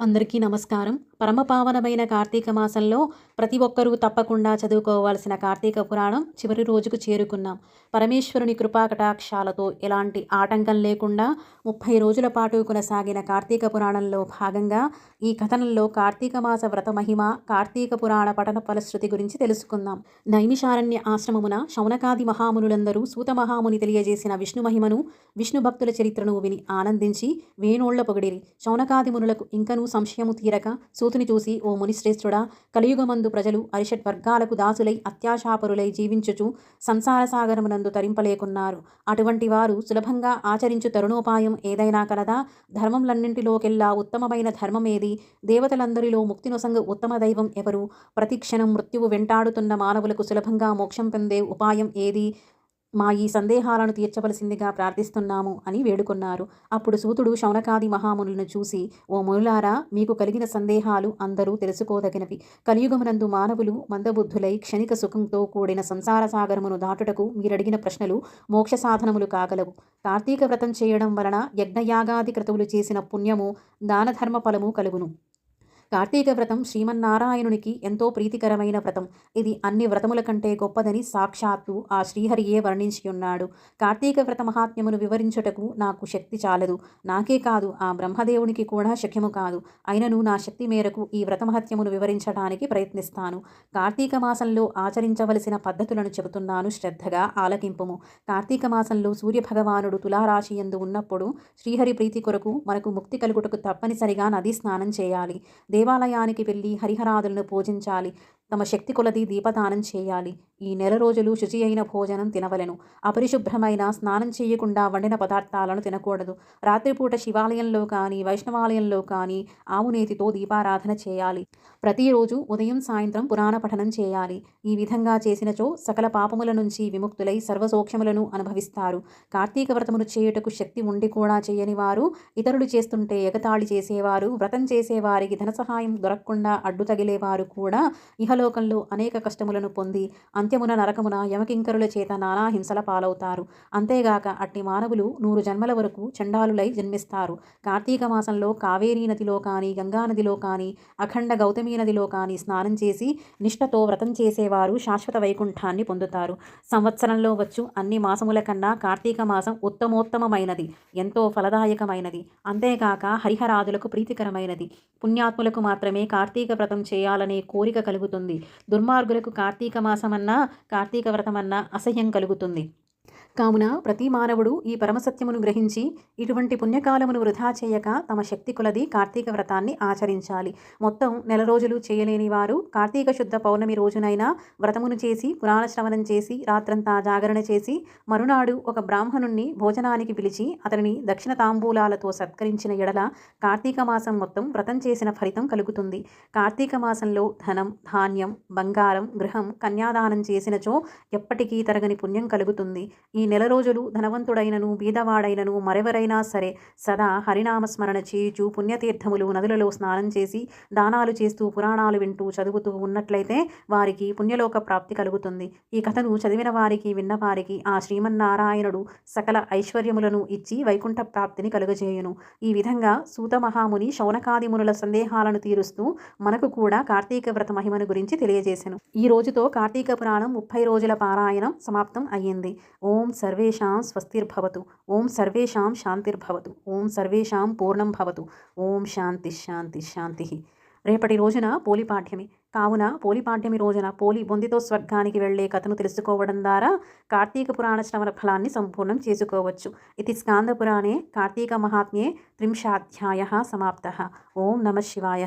అందరికీ నమస్కారం. పరమపావనమైన కార్తీక మాసంలో ప్రతి ఒక్కరూ తప్పకుండా చదువుకోవాల్సిన కార్తీక పురాణం చివరి రోజుకు చేరుకున్నాం. పరమేశ్వరుని కృపా కటాక్షాలతో ఎలాంటి ఆటంకం లేకుండా ముప్పై రోజుల పాటు కొనసాగిన కార్తీక పురాణంలో భాగంగా ఈ కథనంలో కార్తీక మాస వ్రత మహిమ కార్తీక పురాణ పఠన ఫలశ్రుతి గురించి తెలుసుకుందాం. నైమిషారణ్య ఆశ్రమమున శౌనకాది మహామునులందరూ సూత మహాముని తెలియజేసిన విష్ణు మహిమను విష్ణు భక్తుల చరిత్రను విని ఆనందించి వేణోళ్ళ పొగిడిరి. శౌనకాది మునులకు ఇంకనూ సంశయము తీరక సూతుని చూసి ఓ మునిశ్రేష్ఠుడా కలియుగమందు ప్రజలు అరిషట్ వర్గాలకు దాసులై అత్యాశాపరులై జీవించుచు సంసార సాగరమునందు తరింపలేకున్నారు. అటువంటి వారు సులభంగా ఆచరించు తరుణోపాయం ఏదైనా కలదా? ధర్మంలన్నింటిలోకెల్లా ఉత్తమమైన ధర్మమేది? దేవతలందరిలో ముక్తినొసంగ ఉత్తమ దైవం ఎవరు? ప్రతిక్షణం మృత్యువు వెంటాడుతున్న మానవులకు సులభంగా మోక్షం పొందే ఉపాయం ఏది? మా ఈ సందేహాలను తీర్చవలసిందిగా ప్రార్థిస్తున్నాము అని వేడుకొన్నారు. అప్పుడు సూతుడు శౌనకాది మహామునులను చూసి ఓ మునులారా మీకు కలిగిన సందేహాలు అందరూ తెలుసుకోదగినవి. కలియుగమునందు మానవులు మందబుద్ధులై క్షణిక సుఖంతో కూడిన సంసార సాగరమును దాటుటకు మీరడిగిన ప్రశ్నలు మోక్ష సాధనములు కాగలవు. కార్తీక వ్రతం చేయడం వలన యజ్ఞయాగాది క్రతువులు చేసిన పుణ్యము దానధర్మ ఫలము కలుగును. కార్తీక వ్రతం శ్రీమన్నారాయణునికి ఎంతో ప్రీతికరమైన వ్రతం. ఇది అన్ని వ్రతముల కంటే గొప్పదని సాక్షాత్తు ఆ శ్రీహరియే వర్ణించి ఉన్నాడు. కార్తీక వ్రత మహాత్మ్యమును వివరించుటకు నాకు శక్తి చాలదు. నాకే కాదు ఆ బ్రహ్మదేవునికి కూడా శక్యము కాదు. అయినను నా శక్తి మేరకు ఈ వ్రత మహత్యమును వివరించడానికి ప్రయత్నిస్తాను. కార్తీక మాసంలో ఆచరించవలసిన పద్ధతులను చెబుతున్నాను శ్రద్ధగా ఆలకింపుము. కార్తీక మాసంలో సూర్యభగవానుడు తులారాశి ఎందు ఉన్నప్పుడు శ్రీహరి ప్రీతి కొరకు మనకు ముక్తి కలుగుటకు తప్పనిసరిగా నదీ స్నానం చేయాలి. దేవాలయానికి వెళ్ళి హరిహరాదులను పూజించాలి. తమ శక్తి కొలది దీపదానం చేయాలి. ఈ నెల రోజులు శుచి అయిన భోజనం తినవలెను. అపరిశుభ్రమైన స్నానం చేయకుండా వండిన పదార్థాలను తినకూడదు. రాత్రిపూట శివాలయంలో కానీ వైష్ణవాలయంలో కానీ ఆవునేతితో దీపారాధన చేయాలి. ప్రతిరోజు ఉదయం సాయంత్రం పురాణ పఠనం చేయాలి. ఈ విధంగా చేసినచో సకల పాపముల నుంచి విముక్తులై సర్వసౌఖ్యములను అనుభవిస్తారు. కార్తీక వ్రతమును చేయుటకు శక్తి ఉండి కూడా చేయని వారు ఇతరులు చేస్తుంటే ఎగతాళి చేసేవారు వ్రతం చేసేవారికి ధన సహాయం దొరకకుండా అడ్డు తగిలేవారు కూడా ఇహలోకంలో అనేక కష్టములను పొంది అంత్యమున నరకమున యమకింకరుల చేత నానా హింసల పాలవుతారు. అంతేగాక అట్టి మానవులు నూరు జన్మల వరకు చండాలులై జన్మిస్తారు. కార్తీక మాసంలో కావేరీ నదిలో కానీ గంగా నదిలో కానీ అఖండ గౌతమీ నదిలో కానీ స్నానం చేసి నిష్ఠతో వ్రతం చేసేవారు శాశ్వత వైకుంఠాన్ని పొందుతారు. సంవత్సరంలో వచ్చు అన్ని మాసముల కన్నా కార్తీక మాసం ఉత్తమోత్తమమైనది ఎంతో ఫలదాయకమైనది. అంతేగాక హరిహరాదులకు ప్రీతికరమైనది. పుణ్యాత్ములకు మాత్రమే కార్తీక వ్రతం చేయాలనే కోరిక కలుగుతుంది. దుర్మార్గులకు కార్తీక మాసమన్నా కార్తీక వ్రతమన్నా అసహ్యం కలుగుతుంది. కావున ప్రతి మానవుడు ఈ పరమసత్యమును గ్రహించి ఇటువంటి పుణ్యకాలమును వృధా చేయక తమ శక్తి కొలది కార్తీక వ్రతాన్ని ఆచరించాలి. మొత్తం నెల రోజులు చేయలేని వారు కార్తీక శుద్ధ పౌర్ణమి రోజునైనా వ్రతమును చేసి పురాణ శ్రవణం చేసి రాత్రంతా జాగరణ చేసి మరునాడు ఒక బ్రాహ్మణుణ్ణి భోజనానికి పిలిచి అతనిని దక్షిణ తాంబూలాలతో సత్కరించిన ఎడల కార్తీక మాసం మొత్తం వ్రతం చేసిన ఫలితం కలుగుతుంది. కార్తీక మాసంలో ధనం ధాన్యం బంగారం గృహం కన్యాదానం చేసినచో ఎప్పటికీ తరగని పుణ్యం కలుగుతుంది. ఈ ఈ నెల రోజులు ధనవంతుడైనను బీదవాడైనను మరెవరైనా సరే సదా హరినామస్మరణ చేయుచు పుణ్యతీర్థములు నదులలో స్నానం చేసి దానాలు చేస్తూ పురాణాలు వింటూ చదువుతూ ఉన్నట్లయితే వారికి పుణ్యలోక ప్రాప్తి కలుగుతుంది. ఈ కథను చదివిన వారికి విన్న వారికి ఆ శ్రీమన్నారాయణుడు సకల ఐశ్వర్యములను ఇచ్చి వైకుంఠ ప్రాప్తిని కలుగజేయును. ఈ విధంగా సూత మహాముని శౌనకాదిమునుల సందేహాలను తీరుస్తూ మనకు కూడా కార్తీక వ్రత మహిమను గురించి తెలియజేశాను ఈ రోజుతో కార్తీక పురాణం ముప్పై రోజుల పారాయణం సమాప్తం అయ్యింది. ఓం సర్వేషాం స్వస్తిర్భవతు. ఓం సర్వేషాం శాంతిర్భవతు. ఓం సర్వేషాం పూర్ణం భవతు. ఓం శాంతి శాంతి శాంతి. రేపటి రోజున పోలి పాఠ్యమి. కావున పోలి పాఠ్యమి రోజున పోలి బొందితో స్వర్గానికి వెళ్ళే కథను తెలుసుకోవడం ద్వారా కార్తీక పురాణ శ్రవణ ఫలాన్ని సంపూర్ణం చేసుకోవచ్చు. ఇది స్కాందపురాణే కార్తీక మహాత్మ్యే త్రింశాధ్యాయ సమాప్త. ఓం నమ శివాయ.